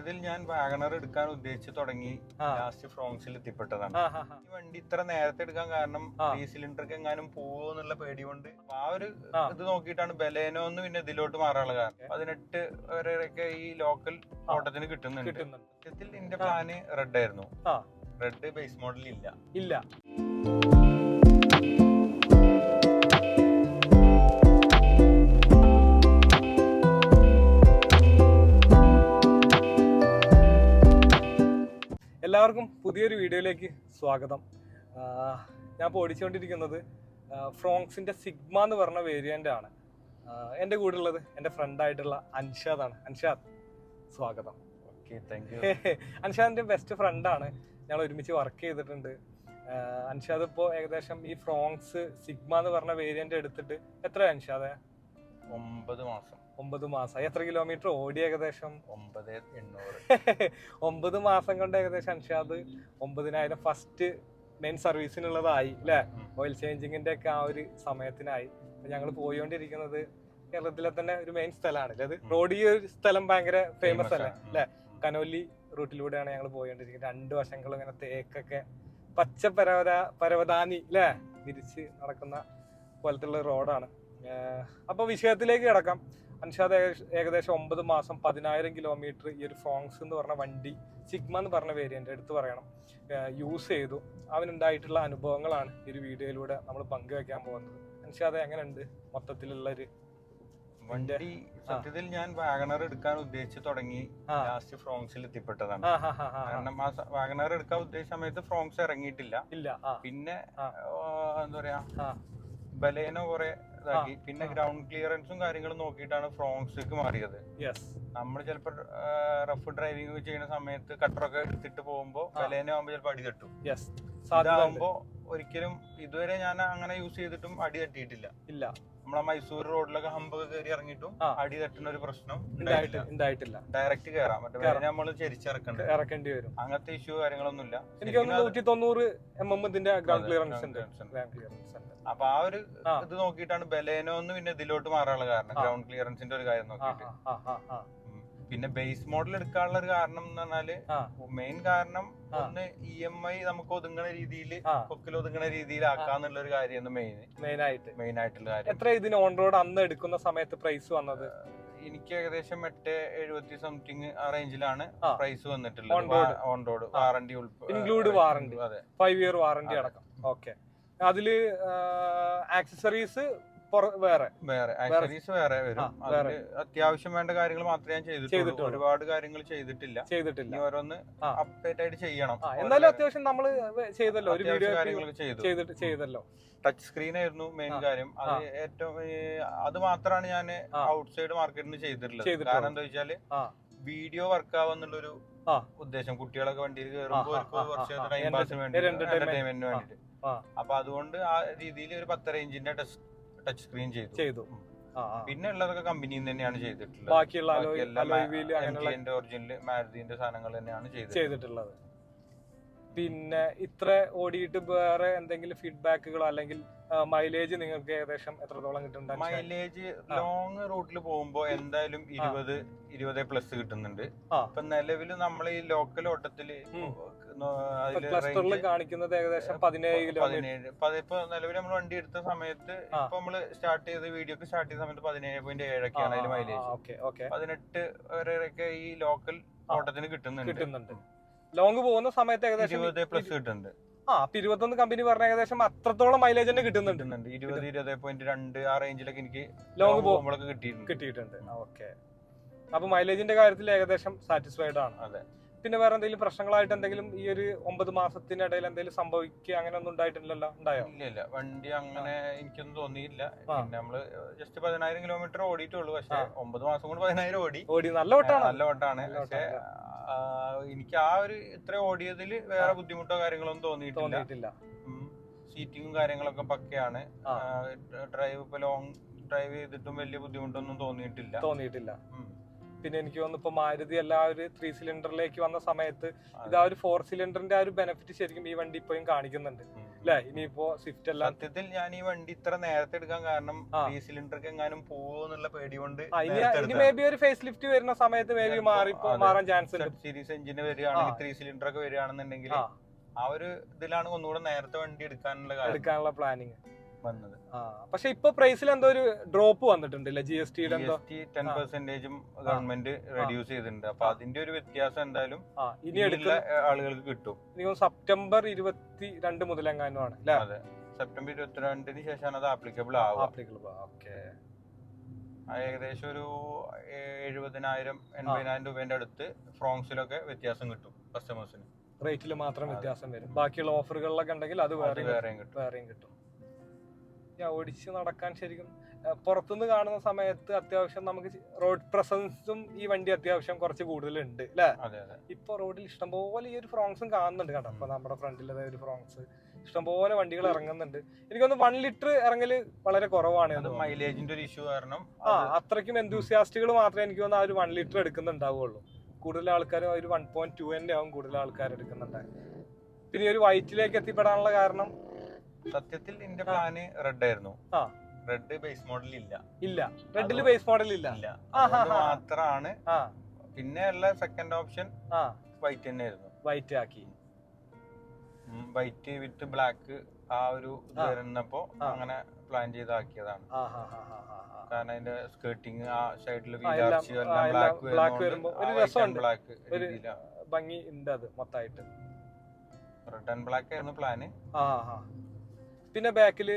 സത്യത്തിൽ ഞാൻ വാഗണർ എടുക്കാൻ ഉദ്ദേശിച്ചു തുടങ്ങി ലാസ്റ്റ് ഫ്രോങ്സിൽ എത്തിപ്പെട്ടതാണ്. ഈ വണ്ടി ഇത്ര നേരത്തെ എടുക്കാൻ കാരണം. ഈ സിലിണ്ടർക്ക് എങ്ങാനും പോവോ എന്നുള്ള പേടി കൊണ്ട് ആ ഒരു ഇത് നോക്കിയിട്ടാണ് ബലേനോ എന്ന് പിന്നെ ഇതിലോട്ട് മാറാനുള്ള കാരണം. പതിനെട്ട് വരെയൊക്കെ ഈ ലോക്കൽ ഓട്ടത്തിന് കിട്ടുന്നുണ്ട്. സത്യത്തിൽ എന്റെ. പ്ലാന് റെഡ് ആയിരുന്നു. റെഡ് ബേസ് മോഡൽ ഇല്ല. ഇല്ല. പുതിയൊരു വീഡിയോയിലേക്ക് സ്വാഗതം. ഞാൻ ഇപ്പോൾ ഓടിച്ചുകൊണ്ടിരിക്കുന്നത് ഫ്രോങ്സിന്റെ സിഗ്മ എന്ന് പറഞ്ഞ വേരിയന്റ് ആണ്. എന്റെ കൂടെ ഉള്ളത് എന്റെ ഫ്രണ്ടായിട്ടുള്ള അൻഷാദാണ് അൻഷാദ് സ്വാഗതം. ഓക്കെ താങ്ക് യു അൻഷാദിന്റെ ബെസ്റ്റ് ഫ്രണ്ടാണ് ഞങ്ങൾ ഒരുമിച്ച് വർക്ക് ചെയ്തിട്ടുണ്ട്. അൻഷാദ് ഇപ്പോൾ ഏകദേശം ഈ ഫ്രോങ്സ് സിഗ്മ എന്ന് പറഞ്ഞ വേരിയന്റ് എടുത്തിട്ട് എത്ര അൻഷാദ്? ഒമ്പത് മാസം. ഒമ്പത് മാസം. എത്ര കിലോമീറ്റർ ഓടി ഏകദേശം? ഒമ്പത് എണ്ണൂറ്. ഒമ്പത് മാസം കൊണ്ട് ഏകദേശം അൻഷാദ് ഒമ്പതിനായിരം ഫസ്റ്റ് മെയിൻ സർവീസിനുള്ളതായി അല്ലേ ഓയിൽ ചേഞ്ചിങ്ങിന്റെ ഒക്കെ ആ ഒരു സമയത്തിനായി. ഞങ്ങൾ പോയിക്കൊണ്ടിരിക്കുന്നത് കേരളത്തിലെ തന്നെ ഒരു മെയിൻ സ്ഥലമാണ്. അല്ലേ അത് റോഡ് ഈ ഒരു സ്ഥലം ഭയങ്കര ഫേമസ് അല്ലേ? അല്ലെ കനോലി റൂട്ടിലൂടെയാണ് ഞങ്ങൾ പോയിക്കൊണ്ടിരിക്കുന്നത് രണ്ട് വശങ്ങളും ഇങ്ങനെ തേക്കൊക്കെ പച്ച പരവത പരവതാനി അല്ലേ വിരിച്ച് നടക്കുന്ന പോലത്തുള്ള റോഡാണ് അപ്പോൾ വിഷയത്തിലേക്ക് കിടക്കാം. അൻഷാദ് ഏകദേശം- ഒമ്പത് മാസം പതിനായിരം കിലോമീറ്റർ ഈ ഒരു ഫോങ്സ് എന്ന് പറഞ്ഞ വണ്ടി സിഗ്മ എന്ന് പറഞ്ഞ വേരിയന്റ് എടുത്തു പറയണം. യൂസ് ചെയ്തു. അവനുണ്ടായിട്ടുള്ള അനുഭവങ്ങളാണ് ഈ ഒരു വീഡിയോയിലൂടെ നമ്മൾ പങ്കുവെക്കാൻ പോകുന്നത്. അൻഷാദ് എങ്ങനെയുണ്ട് മൊത്തത്തിലുള്ള ഒരു വണ്ടി? സത്യത്തിൽ ഞാൻ വാഗണർ എടുക്കാൻ ഉദ്ദേശിച്ച് തുടങ്ങി ലാസ്റ്റ് ഫ്രോങ്സിൽ എത്തിപ്പെട്ടതാണ്. കാരണം ആ വാഗണർ എടുക്കാൻ ഉദ്ദേശിച്ച സമയത്ത് ഫ്രോങ്സ് ഇറങ്ങിയിട്ടില്ല. ഇല്ല പിന്നെ എന്താ പറയാ ബലേനോ കുറെ ഇതാക്കി. പിന്നെ. ഗ്രൗണ്ട് ക്ലിയറൻസും കാര്യങ്ങളും നോക്കിയിട്ടാണ് ഫ്രോങ്സിലേക്ക് മാറിയത്. നമ്മൾ ചിലപ്പോൾ റഫ് ഡ്രൈവിംഗ് ചെയ്യുന്ന സമയത്ത് കട്ടറൊക്കെ എടുത്തിട്ട് പോകുമ്പോൾ ആ. ബലേനോ ആകുമ്പോൾ ചിലപ്പോൾ അടി തട്ടും. ഇതാകുമ്പോൾ. ഒരിക്കലും ഇതുവരെ ഞാൻ അങ്ങനെ യൂസ് ചെയ്തിട്ടും അടി തട്ടിയിട്ടില്ല. ഇല്ല. നമ്മളെ മൈസൂർ റോഡിലൊക്കെ ഹമ്പ് കയറി ഇറങ്ങിയിട്ടും. അടി തട്ടുന്ന ഒരു പ്രശ്നം ഉണ്ടായിട്ട് ഉണ്ടായിട്ടില്ല. ഡയറക്റ്റ് കയറാം മറ്റേ നമ്മൾ ചരിച്ചിറക്കണ്ട. ഇറക്കേണ്ടി വരും. അങ്ങനത്തെ ഇഷ്യൂ കാര്യങ്ങളൊന്നും ഇല്ല എനിക്ക് നൂറ്റി തൊണ്ണൂറ് എം എം ഇതിന്റെ ഗ്രൗണ്ട് ക്ലിയറൻസ് അപ്പൊ ആ ഒരു ഇത് നോക്കിയിട്ടാണ് ബലേനോ ഒന്ന് പിന്നെ ഇതിലോട്ട് മാറാനുള്ള കാരണം. ഗ്രൗണ്ട് ക്ലിയറൻസിന്റെ ഒരു കാര്യം നോക്കിയിട്ട്. പിന്നെ ബേസ് മോഡൽ എടുക്കാനുള്ള ഒരു കാരണം എന്ന് പറഞ്ഞാൽ മെയിൻ കാരണം ഒന്ന് ഇ എം ഐ നമുക്ക് ഒതുങ്ങണ രീതിയിൽ പൊക്കിൽ കൊക്കിൽ ഒതുങ്ങണ രീതിയിൽ ആക്കാന്നുള്ള ഒരു കാര്യം മെയിൻ മെയിൻ ആയിട്ട്. മെയിൻ ആയിട്ടുള്ള കാര്യം. എത്ര ഇതിന് ഓൺ റോഡ് അന്ന് എടുക്കുന്ന സമയത്ത് പ്രൈസ് വന്നത്? എനിക്ക് ഏകദേശം എട്ട് എഴുപത്തി സംതിങ് ആ റേഞ്ചിലാണ് പ്രൈസ് വന്നിട്ടുള്ളത്. On road. Warranty include warranty അതെ. ഫൈവ് ഇയർ വാറണ്ടി അടക്കം. ഓക്കെ അതിൽ ആക്സസറീസ് വേറെ. വേറെ. ആക്സറീസ് വേറെ വരും. അതിൽ അത്യാവശ്യം വേണ്ട കാര്യങ്ങൾ മാത്രമേ ഞാൻ ചെയ്തിട്ടുള്ളൂ. ഒരുപാട് കാര്യങ്ങൾ ചെയ്തിട്ടില്ല. ചെയ്തിട്ടില്ല. ഓരോന്ന് അപ്ഡേറ്റ് ആയിട്ട് ചെയ്യണം. എന്നാലും അത്യാവശ്യം നമ്മൾ ചെയ്തല്ലോ. ഒരു വീഡിയോ കാര്യങ്ങൾ ചെയ്തിട്ട് ചെയ്തല്ലോ. ടച്ച് സ്ക്രീൻ ആയിരുന്നു മെയിൻ കാര്യം. അത് ഏറ്റവും അത് മാത്രമാണ് ഞാൻ ഔട്ട് സൈഡ് മാർക്കറ്റിന് ചെയ്തിട്ടുള്ളത്. കാരണം എന്താ വെച്ചാൽ വീഡിയോ വർക്ക് ആവാന്നുള്ളൊരു. ഉദ്ദേശം. കുട്ടികളൊക്കെ വണ്ടിയിൽ കയറുമ്പോൾ കുറച്ച്. ടൈം പാസിന് വേണ്ടി entertainment. എന്റർടൈൻമെന്റിന് വേണ്ടിട്ട്. ആ. അപ്പൊ അതുകൊണ്ട് ആ രീതിയിൽ ഒരു പത്തര ഇഞ്ചിന്റെ ടച്ച് സ്ക്രീൻ ചെയ്തു. ചെയ്തു. പിന്നെ ഉള്ളതൊക്കെ കമ്പനിയിൽ തന്നെയാണ് ചെയ്തിട്ടുള്ളത്. ബാക്കിയുള്ള ഒറിജിനൽ മാരുതിന്റെ സാധനങ്ങൾ തന്നെയാണ് ചെയ്തിട്ടുള്ളത്. പിന്നെ ഇത്ര ഓടിയിട്ട് വേറെ എന്തെങ്കിലും ഫീഡ്ബാക്കുകളോ അല്ലെങ്കിൽ മൈലേജ് നിങ്ങൾക്ക് ഏകദേശം എത്രത്തോളം കിട്ടുന്നുണ്ട്? മൈലേജ് ലോങ് റൂട്ടിൽ പോകുമ്പോ എന്തായാലും ഇരുപത് ഇരുപത് പ്ലസ് കിട്ടുന്നുണ്ട്. അപ്പൊ ഇപ്പൊ നിലവിൽ നമ്മൾ ഈ ലോക്കൽ അതിൽ ക്ലസ്റ്ററിൽ കാണിക്കുന്നത് ഏകദേശം പതിനേഴ് കിലോമീറ്റർ ഇപ്പൊ നിലവിൽ നമ്മൾ വണ്ടി എടുത്ത സമയത്ത്. ഇപ്പൊ നമ്മൾ സ്റ്റാർട്ട് ചെയ്ത വീഡിയോക്ക് സ്റ്റാർട്ട് ചെയ്ത സമയത്ത് പതിനേഴ് പോയിന്റ് ഏഴൊക്കെയാണ് അതിൽ മൈലേജ് പതിനെട്ട് വരെയൊക്കെ ഈ ലോക്കൽ. ഓട്ടത്തിന് കിട്ടുന്നുണ്ട്. കിട്ടുന്നുണ്ട്. ലോങ് പോകുന്ന സമയത്ത് ഏകദേശം ഇരുപത് പ്ലസ് കിട്ടുന്നുണ്ട്. ആ ഇരുപത്തൊന്ന് കമ്പനി പറഞ്ഞ ഏകദേശം അത്രത്തോളം മൈലേജ് തന്നെ കിട്ടുന്നുണ്ട്. ഇരുപത് ഇരുപത് പോയിന്റ് രണ്ട് ആ റേഞ്ചിലൊക്കെ എനിക്ക് ലോങ് പോകുമ്പോഴൊക്കെ കിട്ടിയിട്ടുണ്ട്. കിട്ടിയിട്ടുണ്ട്. ഓക്കെ അപ്പൊ മൈലേജിന്റെ കാര്യത്തിൽ ഏകദേശം സാറ്റിസ്ഫൈഡ് ആണ്. അതെ. പിന്നെ വേറെ എന്തെങ്കിലും പ്രശ്നങ്ങളായിട്ട് എന്തെങ്കിലും ഈ ഒരു ഒമ്പത് മാസത്തിനിടയിൽ എന്തെങ്കിലും സംഭവിക്കുക അങ്ങനെ ഒന്നും ഉണ്ടായിട്ടില്ലല്ലോ? ഉണ്ടായോ? ഇല്ല ഇല്ല. വണ്ടി അങ്ങനെ എനിക്കൊന്നും തോന്നിയില്ല. പിന്നെ നമ്മൾ ജസ്റ്റ് പതിനായിരം കിലോമീറ്റർ ഓടിയിട്ടുള്ളൂ. പക്ഷെ. ഒമ്പത് മാസം കൊണ്ട് പതിനായിരം ഓടി. ഓടി. നല്ല ഓട്ടാണ്. നല്ല ഓട്ടാണ്. പക്ഷെ എനിക്ക് ആ ഒരു ഇത്ര ഓടിയതിൽ വേറെ ബുദ്ധിമുട്ടോ കാര്യങ്ങളൊന്നും തോന്നിയിട്ടില്ല. സീറ്റിങ്ങും കാര്യങ്ങളൊക്കെ പക്കയാണ്. ഡ്രൈവ് ഇപ്പൊ ലോങ് ഡ്രൈവ് ചെയ്തിട്ടും വലിയ ബുദ്ധിമുട്ടൊന്നും തോന്നിയിട്ടില്ല. തോന്നിയിട്ടില്ല. പിന്നെ എനിക്ക് തോന്നുന്നു ഇപ്പൊ മാരുതി എല്ലാ ഒരു ത്രീ സിലിണ്ടറിലേക്ക് വന്ന സമയത്ത് ഇത് ആ ഒരു ഫോർ സിലിണ്ടറിന്റെ ആ ഒരു ബെനിഫിറ്റ് ശരിക്കും ഈ വണ്ടി ഇപ്പോഴും കാണിക്കുന്നുണ്ട്. അല്ലെ? ഇനിയിപ്പോ സ്വിഫ്റ്റ് എല്ലാം സത്യത്തിൽ ഞാൻ ഈ വണ്ടി ഇത്ര നേരത്തെ എടുക്കാൻ കാരണം ത്രീ സിലിണ്ടർക്ക് എങ്ങാനും പോവോ എന്നുള്ള പേടി കൊണ്ട് ഇനി മേ ബി ഒരു ഫേസ് ലിഫ്റ്റ് വരുന്ന സമയത്ത് മേ ബി മാറി മാറാൻ ചാൻസ് ഉണ്ട്. സീരീസ് എഞ്ചിന് വരികയാണെങ്കിൽ. ത്രീ സിലിണ്ടർ ഒക്കെ വരികയാണെന്നുണ്ടെങ്കിൽ ആ. ഒരു ഇതിലാണ് ഒന്നുകൂടെ നേരത്തെ വണ്ടി എടുക്കാനുള്ള എടുക്കാനുള്ള പ്ലാനിങ് വന്നത്. പക്ഷെ ഇപ്പൊ പ്രൈസിൽ എന്തോ ഒരു drop വന്നിട്ടുണ്ടല്ലേ? G S T ten. പെർസെന്റേജും government reduce ചെയ്തിട്ടുണ്ട്. അപ്പൊ. അതിന്റെ ഒരു വ്യത്യാസം എന്തായാലും ഇനി എടുക്കുന്ന ആളുകൾക്ക് കിട്ടും. സെപ്റ്റംബർ ഇരുപത്തി രണ്ട് മുതലെങ്ങാനും ആണ് അല്ലെ? അതെ. സെപ്റ്റംബർ ഇരുപത്തിരണ്ടിന് ശേഷമാണ് അത് ആപ്ലിക്കബിൾ ആവും ആപ്ലിക്കബിൾ ഓക്കെ ഏകദേശം ഒരു എഴുപതിനായിരം എൺപതിനായിരം രൂപേന്റെ അടുത്ത് ഫ്രോങ്സിലൊക്കെ വ്യത്യാസം കിട്ടും കസ്റ്റമേഴ്സിന് റേറ്റിൽ മാത്രം. വ്യത്യാസം വരും. ബാക്കിയുള്ള ഓഫറുകളിലൊക്കെ ഉണ്ടെങ്കിൽ അത് അത് വേറെ വേറെയും കിട്ടും. വേറെയും കിട്ടും. ഓടിച്ച് നടക്കാൻ ശരിക്കും പുറത്തു പുറത്തുനിന്ന് കാണുന്ന സമയത്ത് അത്യാവശ്യം നമുക്ക് റോഡ് പ്രസൻസും ഈ വണ്ടി അത്യാവശ്യം കുറച്ച് കൂടുതലുണ്ട് അല്ലെ ഇപ്പൊ റോഡിൽ ഇഷ്ടംപോലെ ഈ ഒരു ഫ്രോങ്സും കാണുന്നുണ്ട് കേട്ടോ അപ്പൊ നമ്മുടെ ഫ്രണ്ടിൽ ഒരു ഫ്രോങ്സ് ഇഷ്ടംപോലെ വണ്ടികൾ ഇറങ്ങുന്നുണ്ട്. എനിക്കൊന്ന് വൺ ലിറ്റർ ഇറങ്ങൽ വളരെ കുറവാണ്. മൈലേജിന്റെ ഒരു ഇഷ്യൂ കാരണം ആ അത് അത്രയ്ക്കും എന്തൂസിയാസ്റ്റുകൾ മാത്രമേ എനിക്ക് തോന്നുന്നു ആ ഒരു വൺ ലിറ്റർ എടുക്കുന്നുണ്ടാവുള്ളൂ. കൂടുതൽ ആൾക്കാർ ഒരു വൺ പോയിന്റ് ടു തന്നെ ആവും കൂടുതൽ ആൾക്കാർ എടുക്കുന്നുണ്ട്. പിന്നെ ഒരു വൈറ്റിലേക്ക് എത്തിപ്പെടാനുള്ള കാരണം സത്യത്തിൽ എന്റെ. പ്ലാന് റെഡ് ആയിരുന്നു. ആ. റെഡ് ബേസ് മോഡൽ ഇല്ല. ഇല്ല. റെഡിൽ ബേസ് മോഡൽ ഇല്ല. ഇല്ല. അതുകൊണ്ട് ആ. പിന്നെ ഉള്ള സെക്കൻഡ് ഓപ്ഷൻ ആ. വൈറ്റ് തന്നെ ആയിരുന്നു വൈറ്റ് ആക്കി വൈറ്റ് വിത്ത് ബ്ലാക്ക് ആ ഒരു ഇത് വരുന്നപ്പോ ആ. അങ്ങനെ പ്ലാൻ ചെയ്താക്കിയതാണ്. ആ ഹാ ഹാ ഹാ ഹാ ഹാ. കാരണം അതിന്റെ സ്കേർട്ടിങ് ആ സൈഡിൽ ആ, എല്ലാം- ആ, എല്ലാം black വരുമ്പോ ഒരു രസമുണ്ട്. ബ്ലാക്ക് ഒരു- ഭംഗി ഉണ്ട് അത് മൊത്തമായിട്ട് റെഡ് ആൻഡ് ബ്ലാക്ക് ആയിരുന്നു പ്ലാന് ആ പിന്നെ ബാക്കിൽ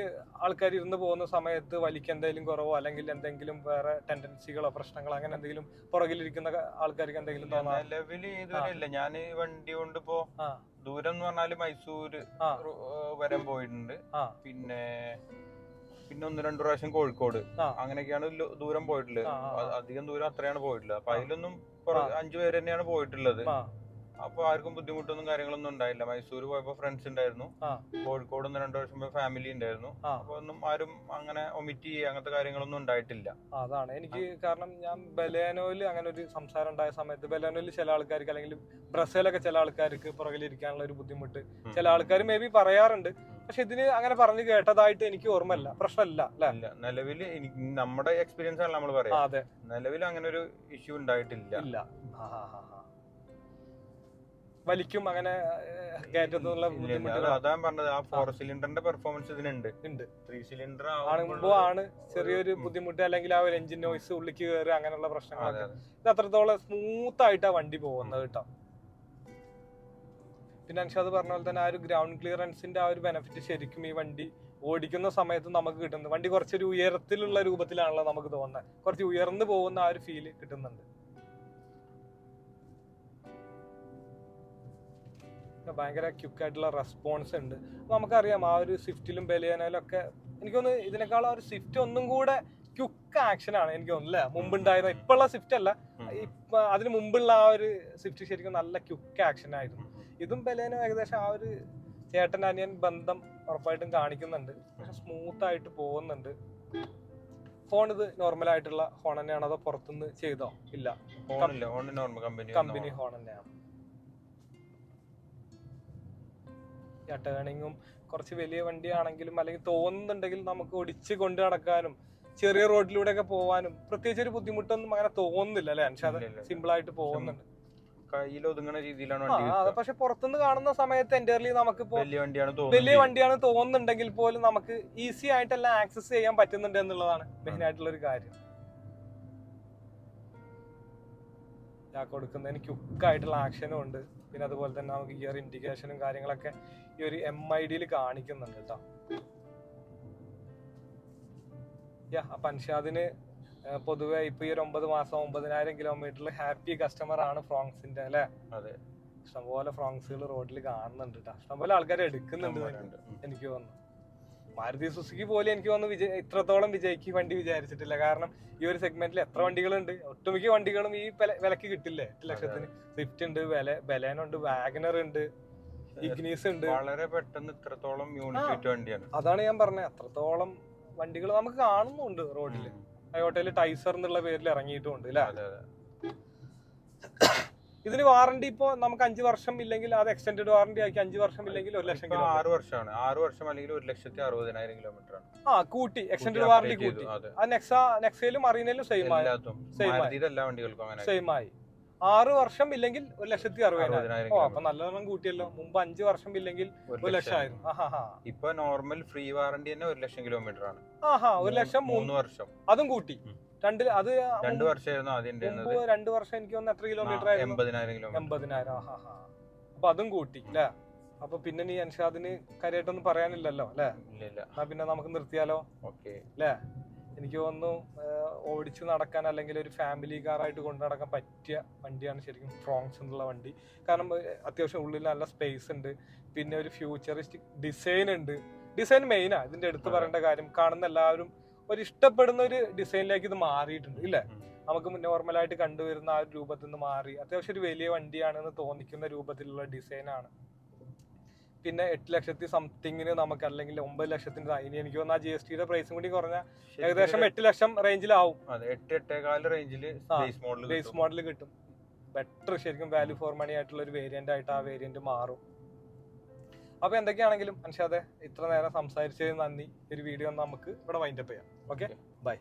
ആൾക്കാർ ഇരുന്ന് പോകുന്ന സമയത്ത് വലിക്ക് എന്തെങ്കിലും കുറവോ അല്ലെങ്കിൽ എന്തെങ്കിലും വേറെ ടെൻഡൻസികളോ പ്രശ്നങ്ങളോ അങ്ങനെ എന്തെങ്കിലും പുറകിലിരിക്കുന്ന ആൾക്കാർക്ക് എന്തെങ്കിലും തോന്നാ നിലവിൽ ഇതുവരെ ഇല്ല ഞാൻ വണ്ടി കൊണ്ട് ഇപ്പോ. ദൂരം എന്ന് പറഞ്ഞാൽ മൈസൂർ. വരെ പോയിട്ടുണ്ട്. പിന്നെ പിന്നെ ഒന്ന് രണ്ടു പ്രാവശ്യം കോഴിക്കോട് അങ്ങനെയൊക്കെയാണ് ദൂരം പോയിട്ടുള്ളത്. അധികം ദൂരം അത്രയാണ് പോയിട്ടുള്ളത്. അപ്പൊ. അതിലൊന്നും അഞ്ചു പേര് തന്നെയാണ് പോയിട്ടുള്ളത്. അപ്പൊ ആർക്കും ബുദ്ധിമുട്ടൊന്നും കാര്യങ്ങളൊന്നും ഉണ്ടായില്ല. മൈസൂർ പോയപ്പോ ഫ്രണ്ട്സ് ഉണ്ടായിരുന്നു. കോഴിക്കോട് ഒന്ന് രണ്ടു വർഷം ഫാമിലി ഉണ്ടായിരുന്നു. അപ്പൊ ഒന്നും ആരും അങ്ങനെ ഒമിറ്റ് ചെയ്യുക അങ്ങനത്തെ കാര്യങ്ങളൊന്നും ഉണ്ടായിട്ടില്ല. അതാണ്. എനിക്ക് കാരണം ഞാൻ ബലേനോയിൽ അങ്ങനെ ഒരു സംസാരം ഉണ്ടായ സമയത്ത് ബലേനോയിൽ ചില ആൾക്കാർക്ക് അല്ലെങ്കിൽ ബ്രസേലൊക്കെ ചില ആൾക്കാർക്ക് പുറകിലിരിക്കാനുള്ള ഒരു ബുദ്ധിമുട്ട്. ചില ആൾക്കാർ മേ ബി പറയാറുണ്ട്. പക്ഷെ ഇതിന് അങ്ങനെ പറഞ്ഞു കേട്ടതായിട്ട് എനിക്ക് ഓർമ്മയില്ല. പ്രശ്നമില്ല അല്ല? എനിക്ക് നമ്മുടെ എക്സ്പീരിയൻസ് ആണ് നമ്മൾ പറയുന്നത് പറയാം നിലവിൽ അങ്ങനെ ഒരു ഇഷ്യൂ ഉണ്ടായിട്ടില്ല. ഇല്ല. വലിക്കും അങ്ങനെ. അത് പറഞ്ഞത്. ആ ഫോർ സിലിണ്ടറിന്റെ പെർഫോമൻസ് ഇതിനുണ്ട്. ഉണ്ട്. ത്രീ സിലിണ്ടർ ആകുമ്പോ ആണ് ചെറിയൊരു ബുദ്ധിമുട്ട് അല്ലെങ്കിൽ ആ ഒരു എഞ്ചിൻ നോയിസ് ഉള്ളിക്ക് കയറി അങ്ങനെയുള്ള പ്രശ്നങ്ങളൊക്കെ. ഇത് അത്രത്തോളം സ്മൂത്ത് ആയിട്ടാ വണ്ടി പോകുന്നത് കേട്ടോ. പിന്നെ അൻഷാദ് പറഞ്ഞ പോലെ തന്നെ ആ ഒരു ഗ്രൗണ്ട് ക്ലിയറൻസിന്റെ ആ ഒരു ബെനിഫിറ്റ് ശരിക്കും ഈ വണ്ടി ഓടിക്കുന്ന സമയത്ത് നമുക്ക് കിട്ടുന്നത്. വണ്ടി കുറച്ചൊരു ഉയരത്തിലുള്ള രൂപത്തിലാണല്ലോ നമുക്ക് തോന്നുന്നത്. കുറച്ച് ഉയർന്നു പോകുന്ന ആ ഒരു ഫീൽ കിട്ടുന്നുണ്ട്. ഭയങ്കര ക്യുക്കായിട്ടുള്ള റെസ്പോൺസ് ഉണ്ട്. നമുക്കറിയാം ആ ഒരു സ്വിഫ്റ്റിലും ബലിയാനയിലൊക്കെ എനിക്കൊന്ന് ഇതിനേക്കാൾ ആ ഒരു സ്വിഫ്റ്റ് ഒന്നും കൂടെ ക്യുക്ക് ആക്ഷൻ ആണ് എനിക്ക് തോന്നുന്നു അല്ലേ? മുമ്പുണ്ടായിരുന്ന ഇപ്പോഴുള്ള സ്വിഫ്റ്റ് അല്ല. അതിന് മുമ്പുള്ള ആ ഒരു സ്വിഫ്റ്റ് ശരിക്കും നല്ല ക്യുക്ക് ആക്ഷൻ ആയിരുന്നു. ഇതും ബലേനും ഏകദേശം ആ ഒരു ചേട്ടൻ അനിയൻ ബന്ധം ഉറപ്പായിട്ടും കാണിക്കുന്നുണ്ട്. പക്ഷെ സ്മൂത്ത് ആയിട്ട് പോകുന്നുണ്ട്. ഫോൺ ഇത് നോർമൽ ആയിട്ടുള്ള ഹോൺ തന്നെയാണോ? അതോ പുറത്തുനിന്ന് ചെയ്തോ? ഇല്ല. കമ്പനി കമ്പനി ഹോൺ തന്നെയാണ്. ടേണിങ്ങും കുറച്ച് വലിയ വണ്ടിയാണെങ്കിലും അല്ലെങ്കിൽ തോന്നുന്നുണ്ടെങ്കിൽ നമുക്ക് ഒടിച്ച് കൊണ്ട് നടക്കാനും ചെറിയ റോഡിലൂടെ ഒക്കെ പോകാനും പ്രത്യേകിച്ച് ഒരു ബുദ്ധിമുട്ടൊന്നും അങ്ങനെ തോന്നുന്നില്ല അല്ലെ? ഇല്ല. സിമ്പിൾ ആയിട്ട് പോകുന്നുണ്ട്. കയ്യിൽ ഒതുങ്ങുന്ന രീതിയിലാണ് വണ്ടി. പക്ഷെ പുറത്തുനിന്ന് കാണുന്ന സമയത്ത് എന്റെർലി നമുക്കിപ്പോ വലിയ വണ്ടിയാണ് വലിയ വണ്ടിയാണ് തോന്നുന്നുണ്ടെങ്കിൽ പോലും നമുക്ക് ഈസി ആയിട്ടെല്ലാം ആക്സസ് ചെയ്യാൻ പറ്റുന്നുണ്ട് എന്നുള്ളതാണ് മെയിൻ ആയിട്ടുള്ള ഒരു കാര്യം. ഞാൻ കൊടുക്കുന്നതിന് ക്യുക്കായിട്ടുള്ള ആക്ഷനും ഉണ്ട്. പിന്നെ അതുപോലെ തന്നെ നമുക്ക് ഗിയർ ഇൻഡിക്കേഷനും കാര്യങ്ങളൊക്കെ ഈ ഒരു എം ഐ ഡിയിൽ കാണിക്കുന്നുണ്ട് കേട്ടോ യാ അപ്പൊ അൻഷാദിന് പൊതുവെ ഇപ്പൊ ഈ ഒരു ഒമ്പത് മാസം ഒമ്പതിനായിരം കിലോമീറ്ററിൽ ഹാപ്പി കസ്റ്റമർ ആണ് ഫ്രോങ്സിന്റെ അല്ലെ? ഇഷ്ടംപോലെ ഫ്രോങ്സുകൾ റോഡിൽ കാണുന്നുണ്ട് കേട്ടോ ഇഷ്ടംപോലെ ആൾക്കാർ എടുക്കുന്നുണ്ട്. എനിക്ക് തോന്നുന്നു. മാരുതി സുസുക്കി പോലെ എനിക്ക് തോന്നുന്നു വിജയ ഇത്രത്തോളം വിജയിക്ക് വണ്ടി വിചാരിച്ചിട്ടില്ല. കാരണം ഈ ഒരു സെഗ്മെന്റിൽ എത്ര വണ്ടികളുണ്ട്? ഒട്ടുമിക്ക വണ്ടികളും ഈ വില- വിലക്ക് കിട്ടില്ലേ? എട്ട് ലക്ഷത്തിന്. സ്വിഫ്റ്റ് ഉണ്ട് ബെല ബലേനുണ്ട് വാഗനർ ഉണ്ട് ഇഗ്നീസ് ഉണ്ട്. വളരെ പെട്ടെന്ന് ഇത്രത്തോളം യൂണിറ്റ് വണ്ടിയാണ്. അതാണ് ഞാൻ പറഞ്ഞത്. അത്രത്തോളം വണ്ടികൾ നമുക്ക് കാണുന്നുണ്ട് റോഡിൽ ഉം. ടൊയോട്ടയിൽ ടൈസർ എന്നുള്ള പേരിൽ ഇറങ്ങിയിട്ടുമുണ്ട് അല്ലേ ഇതിന് വാറണ്ടി ഇപ്പോ നമുക്ക് അഞ്ച് വർഷം ഇല്ലെങ്കിൽ അത് എക്സ്റ്റൻഡ് വാറണ്ടി ആക്കി അഞ്ച് വർഷം ഇല്ലെങ്കിൽ ഒരു ലക്ഷം കിലോ ആറ് വർഷമാണ്. ആറ് വർഷം അല്ലെങ്കിൽ ഒരു ലക്ഷത്തി അറുപതിനായിരം കിലോമീറ്റർ ആണ്. ആ കൂട്ടി. Extend warranty. കൂട്ടി. ആ നെക്സ നെക്സയിലും മറീനയിലും സെയിം ആയി. സെയിം എല്ലാ വണ്ടികൾക്കും അങ്ങനെ സെയിം ആയി. ആറ് വർഷം ഇല്ലെങ്കിൽ ഒരു ലക്ഷത്തി അറുപതിനായിരം. ഓ അപ്പൊ നല്ലോണം കൂട്ടിയല്ലോ. മുമ്പ് അഞ്ച് വർഷം ഇല്ലെങ്കിൽ ഒരു ലക്ഷമായിരുന്നു ആയിരുന്നു ഇപ്പൊ നോർമൽ ഫ്രീ വാറണ്ടി തന്നെ ഒരു ലക്ഷം കിലോമീറ്റർ ആണ്. ആഹാ ഒരു ലക്ഷം മൂന്ന് വർഷം. അതും കൂട്ടി. രണ്ട് അത് രണ്ട് വർഷമായിരുന്നു ആദ്യം രണ്ട് വർഷം എനിക്ക് തോന്നുന്നു എത്ര കിലോമീറ്റർ ആയിരുന്നു? എൺപതിനായിരം ഹാ അപ്പൊ അതും കൂട്ടി അല്ലേ? അപ്പൊ പിന്നെ നീ അൻഷാദിന് കാര്യമായിട്ടൊന്നും പറയാനില്ലല്ലോ അല്ലേ? എന്നാ പിന്നെ നമുക്ക് നിർത്തിയാലോ? ഓക്കെ. എനിക്ക് തോന്നുന്നു ഓടിച്ചു നടക്കാൻ അല്ലെങ്കിൽ ഒരു ഫാമിലി കാറായിട്ട് കൊണ്ടു നടക്കാൻ പറ്റിയ വണ്ടിയാണ് ശരിക്കും ഫ്രോങ്സ് എന്നുള്ള വണ്ടി. കാരണം അത്യാവശ്യം ഉള്ളിൽ നല്ല സ്പേസ് ഉണ്ട്. പിന്നെ ഒരു ഫ്യൂച്ചറിസ്റ്റിക് ഡിസൈൻ ഉണ്ട്. ഡിസൈൻ മെയിനാ ഇതിന്റെ എടുത്ത്. പറയേണ്ട കാര്യം കാണുന്ന എല്ലാവരും ഒരു ഇഷ്ടപ്പെടുന്ന ഒരു ഡിസൈനിലേക്ക് ഇത് മാറിയിട്ടുണ്ട് ഇല്ലേ? നമുക്ക് നോർമലായിട്ട് കണ്ടുവരുന്ന ആ ഒരു രൂപത്തിൽ നിന്ന് മാറി. അത്യാവശ്യം ഒരു വലിയ വണ്ടിയാണെന്ന് തോന്നിക്കുന്ന രൂപത്തിലുള്ള ഡിസൈനാണ്. പിന്നെ എട്ട് ലക്ഷത്തി സംതിങ്ങിന് നമുക്ക് അല്ലെങ്കിൽ ഒമ്പത് ലക്ഷത്തിന് ഇനി എനിക്ക് തോന്നുന്നു ആ ജി എസ് ടിയുടെ പ്രൈസും കൂടി കുറഞ്ഞ ഏകദേശം എട്ട് ലക്ഷം റേഞ്ചിലാവും അതെ എട്ട് എട്ടേകാൽ റേഞ്ചിൽ ബേസ് മോഡൽ കിട്ടും. ബെറ്റർ ശരിക്കും വാല്യൂ ഫോർ മണി ആയിട്ടുള്ള ഒരു വേരിയന്റ് ആയിട്ട് ആ വേരിയന്റ് മാറും. അപ്പൊ എന്തൊക്കെയാണെങ്കിലും അൻഷാദെ ഇത്ര നേരം സംസാരിച്ചതിന് നന്ദി. ഒരു വീഡിയോ നമുക്ക് ഇവിടെ വൈൻഡപ്പ് ചെയ്യാം. Okay bye